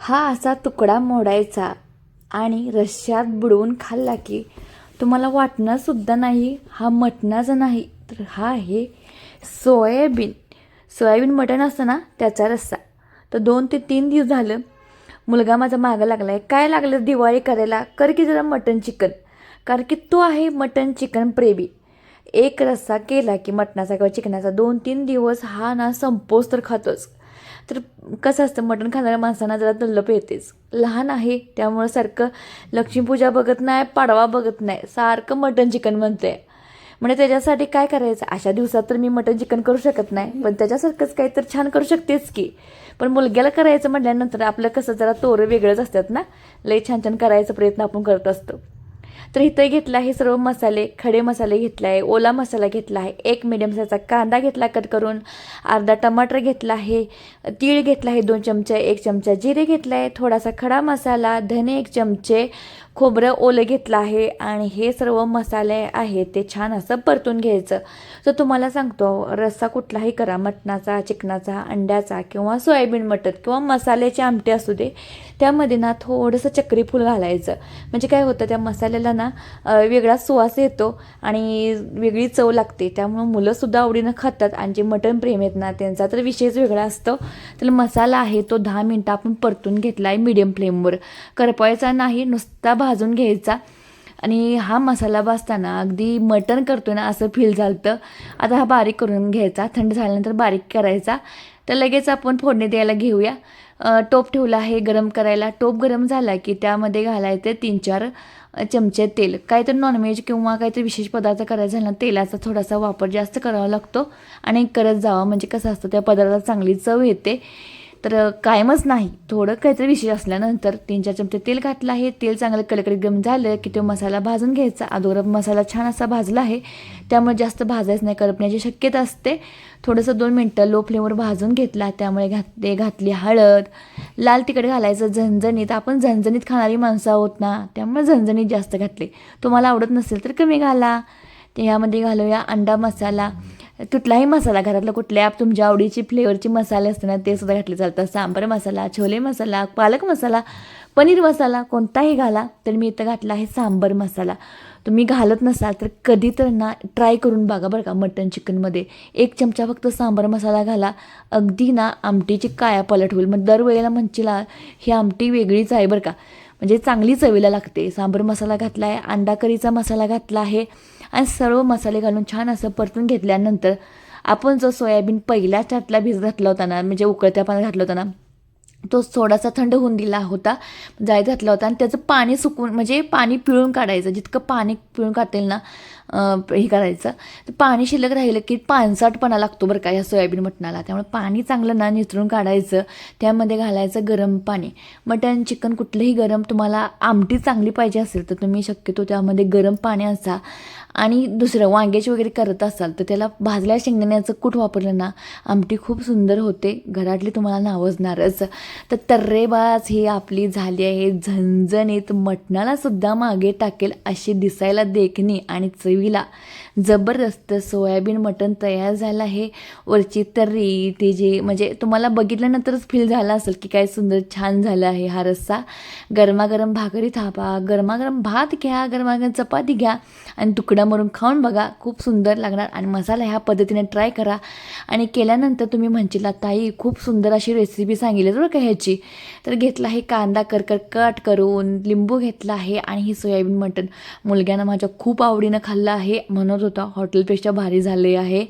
हा असा तुकडा मोडायचा आणि रश्श्यात बुडवून खाल्ला की तुम्हाला वाटणारसुद्धा नाही हा मटणाचा नाही तर हा आहे सोयाबीन. सोयाबीन मटण असतं ना त्याचा रस्सा. तर दोन ते तीन दिवस झालं मुलगा माझा मागं लागला आहे काय लागलं दिवाळी करायला? कर की जरा मटन चिकन. कारण की तो आहे मटन चिकन प्रेमी. एक रस्सा केला की मटणाचा किंवा चिकनाचा दोन तीन दिवस हा ना संपोस तर खातोच. तर कसं असतं मटण खाणाऱ्या माणसांना जरा दल्लप येतेच. लहान आहे त्यामुळं सारखं लक्ष्मीपूजा बघत नाही पाडवा बघत नाही सारखं मटण चिकन म्हणते म्हणजे त्याच्यासाठी काय करायचं? अशा दिवसात तर मी मटन चिकन करू शकत नाही पण त्याच्यासारखंच काही तर छान करू शकतेच की. पण मुलग्याला करायचं म्हटल्यानंतर आपलं कसं जरा तोरं वेगळंच असतात ना? लई छान छान करायचा प्रयत्न आपण करत असतो. तर इथं घेतला आहे सर्व मसाले खडे मसाले घेतला आहे ओला मसाला घेतला आहे एक मिडियम साईजचा कांदा घेतला कट करून अर्धा टमाटर घेतला आहे तीळ घेतला आहे दोन चमचे एक चमचा जिरे घेतला आहे थोडासा खडा मसाला धने एक चमचे खोबरं ओलं घेतलं आहे आणि हे सर्व मसाले आहेत ते छान असं परतून घ्यायचं. तर तुम्हाला सांगतो रस्सा कुठलाही करा मटणाचा चिकनाचा अंड्याचा किंवा सोयाबीन मटर किंवा मसाल्याचे आमटे असू दे त्यामध्ये ना थोडंसं चक्रीफूल घालायचं. म्हणजे काय होतं त्या मसाल्याला ना वेगळा सुवास येतो आणि वेगळी चव लागते. त्यामुळं मुलंसुद्धा आवडीनं खातात आणि जे मटण प्रेम आहेत ना त्यांचा तर विषयच वेगळा असतो. तर मसाला आहे तो दहा मिनटं आपण परतून घेतला आहे मीडियम फ्लेमवर करपवायचा नाही नुसता भाजून घ्यायचा. आणि हा मसाला भाजताना अगदी मटण करतो ना असं फील झालं आता हा बारीक करून घ्यायचा. थंड झाल्यानंतर बारीक करायचा. तर लगेच आपण फोडणी द्यायला घेऊया. टोप ठेवला आहे गरम करायला. टोप गरम झाला की त्यामध्ये घालायचे तीन चार चमचे तेल. काहीतरी नॉनव्हेज किंवा काहीतरी विशेष पदार्थ करायचा झाला ना तेलाचा थोडासा वापर जास्त करावा लागतो. आणि करत जावा. म्हणजे कसं असतं त्या पदार्थात चांगली चव येते. तर कायमच नाही. थोडं काहीतरी विशेष असल्यानंतर तीन चार चमचे तेल घातलं आहे. तेल चांगलं कडकडीत गरम झालं की तो मसाला भाजून घ्यायचा. अदोरा मसाला छान असा भाजला आहे. त्यामुळे जास्त भाजायचं नाही करपण्याची शक्यता असते. थोडंसं दोन मिनटं लो फ्लेमवर भाजून घेतला. त्यामुळे घातले घातली हळद. लाल तिखट घालायचं झणझणीत. आपण झणझणीत खाणारी माणसं आहोत ना त्यामुळे झणझणीत जास्त घातले. तुम्हाला आवडत नसेल तर कमी घाला. ते ह्यामध्ये घालूया अंडा मसाला. कुठलाही मसाला घरातला कुठल्या तुमच्या आवडीची फ्लेवरचे मसाले असते ना ते सुद्धा घातले चालतात. सांबार मसाला छोले मसाला पालक मसाला पनीर मसाला कोणताही घाला तर मी इथं घातला आहे सांबर मसाला. तुम्ही घालत नसाल तर कधी तर ना ट्राय करून बघा बरं का मटन चिकनमध्ये एक चमचा फक्त सांबर मसाला घाला अगदी ना आमटीची काया पलट होईल. मग दरवेळेला म्हणशीला ही आमटी वेगळीच आहे बरं का. म्हणजे चांगली चवीला लागते. सांबर मसाला घातला आहे अंडा करीचा मसाला घातला आहे आणि सर्व मसाले घालून छान असं परतून घेतल्यानंतर आपण जो सोयाबीन पहिल्या त्यातला भिज घातला होता ना म्हणजे उकळत्या पाण्यात घातला होता ना तो थोडासा थंड होऊन दिला होता जाय घातला होता. आणि त्याचं पाणी सुकून म्हणजे पाणी पिळून काढायचं. जितकं पाणी पिळून काढता येईल ना हे करायचं. तर पाणी शिल्लक राहिलं की पानसाटपणा लागतो बरं का या सोयाबीन मटणाला. त्यामुळे पाणी चांगलं ना निचरून काढायचं. त्यामध्ये घालायचं गरम पाणी. मटण चिकन कुठलंही गरम तुम्हाला आमटी चांगली पाहिजे असेल तर तुम्ही शक्यतो त्यामध्ये गरम पाणी असा. आणि दुसरं वांग्याची वगैरे करत असाल तर त्याला भाजल्या शेंगदाण्याचं कूट वापरलं ना आमटी खूप सुंदर होते. घरातली तुम्हाला नावजणारच. तर तर्रेबाज ही आपली झाली आहे. झणझणीत मटणालासुद्धा मागे टाकेल अशी दिसायला देखणी आणि चवीला जबरदस्त सोयाबीन मटण तयार झालं आहे. वरची तर्री ते जे म्हणजे तुम्हाला बघितल्यानंतरच फील झाला असेल की काय सुंदर छान झालं आहे हा रस्सा. गरमागरम भाकरी थापा गरमागरम भात घ्या गरमागरम चपाती घ्या आणि तुकडा मरून खाऊन बघा. खूप सुंदर लागणार आणि मसाला ह्या पद्धतीने ट्राय करा. आणि केल्यानंतर तुम्ही म्हणशील ताई खूप सुंदर अशी रेसिपी सांगितली. बरं काय ह्याची तर घेतला आहे कांदा करकर कट करून लिंबू घेतला आहे आणि ही सोयाबीन मटण. मुलग्यानं माझ्या खूप आवडीनं खाल्लं आहे. म्हणत होता हॉटेलपेक्षा भारी झाले आहे.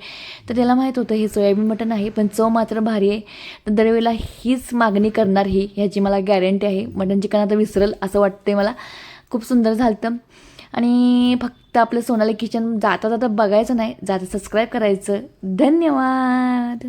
तर त्याला माहीत होतं हे सोयाबीन मटण आहे पण चव मात्र भारी आहे. तर दरवेळेला हीच मागणी करणार ही ह्याची मला गॅरंटी आहे. मटण चिकन आता विसरल असं वाटते मला. खूप सुंदर झालं आणि फक्त आपलं सोनाली किचन जाता जाता बघायचं नाही जाता सबस्क्राईब करायचं. धन्यवाद!